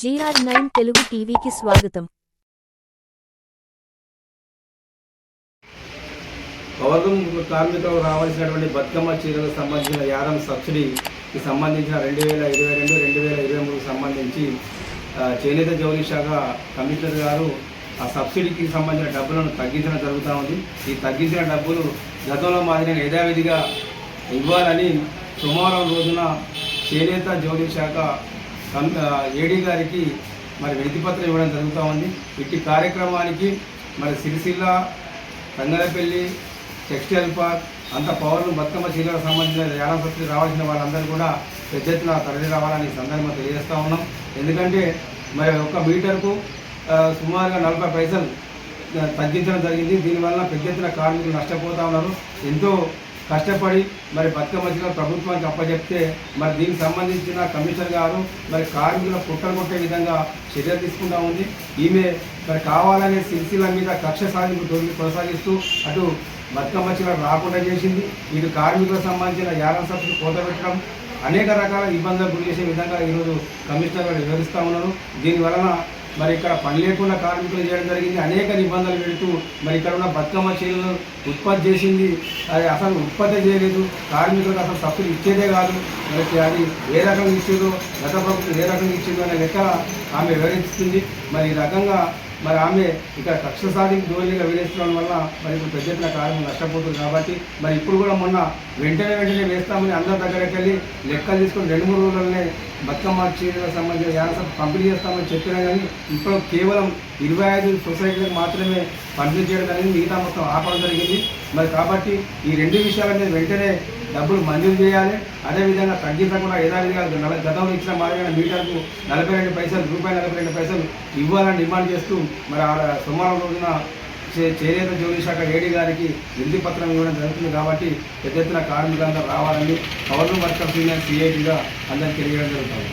GR nine Telugu టీవీకి స్వాగతం. పౌరం కార్మికులకు రావాల్సినటువంటి బతుకమ్మ చీరలకు సంబంధించిన యారం సబ్సిడీకి సంబంధించిన రెండు వేల ఇరవై రెండు రెండు వేల ఇరవై మూడుకు సంబంధించి చేనేత జౌలి శాఖ కమిషనర్ గారు ఆ సబ్సిడీకి సంబంధించిన డబ్బులను తగ్గించడం జరుగుతూ ఉంది. ఈ తగ్గించిన డబ్బులు గతంలో మాదిరిగా యథావిధిగా ఇవ్వాలని సోమవారం రోజున చేనేత జౌలి శాఖ ఏడీ గారికి మరి వినతిపత్రం ఇవ్వడం జరుగుతూ ఉంది. ఇట్టి కార్యక్రమానికి మరి సిరిసిల్ల రంగనపల్లి టెక్స్టైల్ పార్క్ అంత పౌరులు బతుకమ్మ చీరలకు సంబంధించిన యానం రావాల్సిన వాళ్ళందరూ కూడా పెద్ద ఎత్తున తరలి రావాలని సందర్భంగా తెలియజేస్తూ ఉన్నాం. ఎందుకంటే మరి ఒక మీటర్కు సుమారుగా నలభై పైసలు తగ్గించడం జరిగింది. దీనివల్ల పెద్ద ఎత్తున కార్మికులు నష్టపోతూ ఉన్నారు. ఎంతో కష్టపడి మరి బతుకమ్మ ప్రభుత్వానికి అప్పచెప్తే మరి దీనికి సంబంధించిన కమిషనర్ గారు మరి కార్మికుల పుట్టలు కొట్టే విధంగా చర్యలు తీసుకుంటా ఉంది. ఈమె మరి కావాలనే సిరిసిల మీద కక్ష సాధింపు తొలి కొనసాగిస్తూ అటు బతుకమ్మ రాకుండా చేసింది. ఇటు కార్మికులకు సంబంధించిన యారం సభ్యులు కోతబెట్టడం అనేక రకాల ఇబ్బందులకు గురి చేసే విధంగా ఈరోజు కమిషనర్ గారు వివరిస్తూ ఉన్నారు. దీని వలన మరి ఇక్కడ పని లేకుండా కార్మికులు చేయడం జరిగింది. అనేక నిబంధనలు పెడుతూ మరి ఇక్కడ ఉన్న బతుకమ్మ చీరలను ఉత్పత్తి చేసింది. అది అసలు ఉత్పత్తి చేయలేదు. కార్మికులకు అసలు సబ్సిడీ ఇచ్చేదే కాదు. మరి అది ఏ రకంగా ఇచ్చేదో గత ప్రభుత్వం ఏ రకంగా ఇచ్చిందో అనే లెక్క ఆమె వివరిస్తుంది. మరి ఈ రకంగా మరి ఆమె ఇక్కడ కక్ష సాధింపు ధోరణిగా వివరిస్తుండడం వల్ల మరి ఇప్పుడు పెద్ద ఎత్తున కార్యం నష్టపోతుంది కాబట్టి మరి ఇప్పుడు కూడా మొన్న వెంటనే వెంటనే వేస్తామని అందరి దగ్గరికి వెళ్ళి లెక్కలు తీసుకొని రెండు మూడు రోజులనే బతుకమ్మ చీరలకు సంబంధించిన యానసం పంపిణీ చేస్తామని చెప్పినా కానీ ఇప్పుడు కేవలం ఇరవై ఐదు సొసైటీలకు మాత్రమే పంపిణీ చేయడం అనేది మిగతా మొత్తం ఆపడం జరిగింది. మరి కాబట్టి ఈ రెండు విషయాలన్నీ వెంటనే డబ్బులు మంజూరు చేయాలి. అదేవిధంగా తగ్గించకుండా యథావిధిగా నలభై గతంలో ఇచ్చిన మాదిరిగా మీటర్కు నలభై రెండు పైసలు రూపాయి నలభై రెండు పైసలు ఇవ్వాలని డిమాండ్ చేస్తూ మరి ఆడ సోమవారం రోజున చే- చేనేత జోలి శాఖ ఏడీ గారికి వింది పత్రం ఇవ్వడం జరుగుతుంది కాబట్టి పెద్ద ఎత్తున కార్మికులందరూ రావాలని పవర్ వర్కర్స్ యూనియన్ సిఐటీగా అందరికీ తెలియడం జరుగుతుంది.